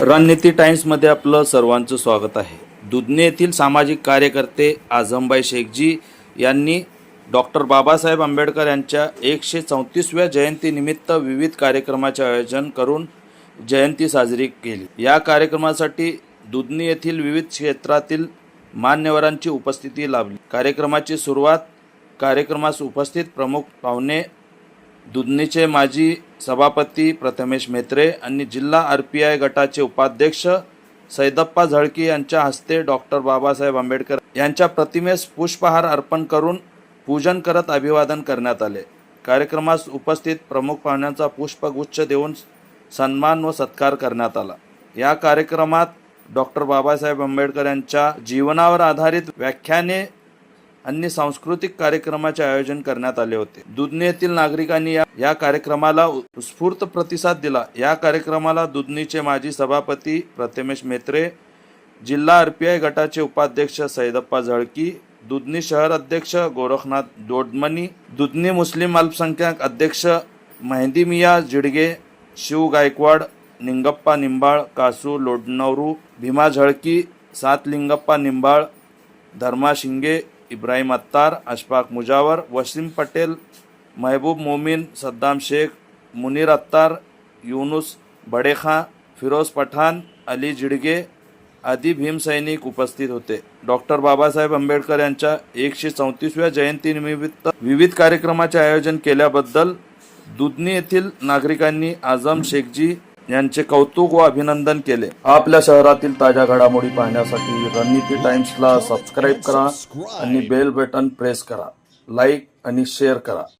रणनीती टाइम्समध्ये आपलं सर्वांचं स्वागत आहे. दुधने येथील सामाजिक कार्यकर्ते आझमबाई शेखजी यांनी डॉक्टर बाबासाहेब आंबेडकर यांच्या एकशे चौतीसव्या जयंतीनिमित्त विविध कार्यक्रमाचे आयोजन करून जयंती साजरी केली. या कार्यक्रमासाठी दुधनी येथील विविध क्षेत्रातील मान्यवरांची उपस्थिती लाभली. कार्यक्रमाची सुरुवात कार्यक्रमास उपस्थित प्रमुख पाहुणे दुधनीचे माजी सभापती प्रथमेश मेत्रे आणि जिल्हा आर पी आय गटाचे उपाध्यक्ष सैदप्पा झळकी यांच्या हस्ते डॉक्टर बाबासाहेब आंबेडकर यांच्या प्रतिमेस पुष्पहार अर्पण करून पूजन करत अभिवादन करण्यात आले. कार्यक्रमास उपस्थित प्रमुख पाहुण्यांचा पुष्पगुच्छ देऊन सन्मान व सत्कार करण्यात आला. या कार्यक्रमात डॉक्टर बाबासाहेब आंबेडकर यांच्या जीवनावर आधारित व्याख्याने आणि सांस्कृतिक कार्यक्रमाचे आयोजन करण्यात आले होते. दुधनी येथील नागरिकांनी या, या कार्यक्रमाला उत्स्फूर्त प्रतिसाद दिला. या कार्यक्रमाला दुधनीचे माजी सभापती प्रथमेश मेत्रे जिल्हा आर पी आय गटाचे उपाध्यक्ष सैदप्पा झळकी दुधनी शहर अध्यक्ष गोरखनाथ दोडमणी दुधनी मुस्लिम अल्पसंख्याक अध्यक्ष मेहंदी मिया जिडगे शिव गायकवाड निंगप्पा निंबाळ कासू लोडनवरू भीमा झळकी सात लिंगप्पा निंबाळ धर्मा शिंगे इब्राहिम अत्तार अशफाक मुजावर वसीम पटेल महबूब मोमीन सद्दाम शेख मुनीर अत्तार युनुस बडेखा फिरोज पठाण अली जिडगे आदी भीमसैनिक उपस्थित होते. डॉक्टर बाबासाहेब आंबेडकर यांच्या एकशे चौतीसव्या जयंतीनिमित्त विविध कार्यक्रमाचे आयोजन केल्याबद्दल दुधनी येथील नागरिकांनी आझम शेखजी यांचे कौतुक व अभिनंदन केले. आपल्या शहरातील ताज्या घडामोडी पाहण्यासाठी रणनीती टाइम्सला सबस्क्राईब करा आणि बेल बटन प्रेस करा. लाईक आणि शेअर करा.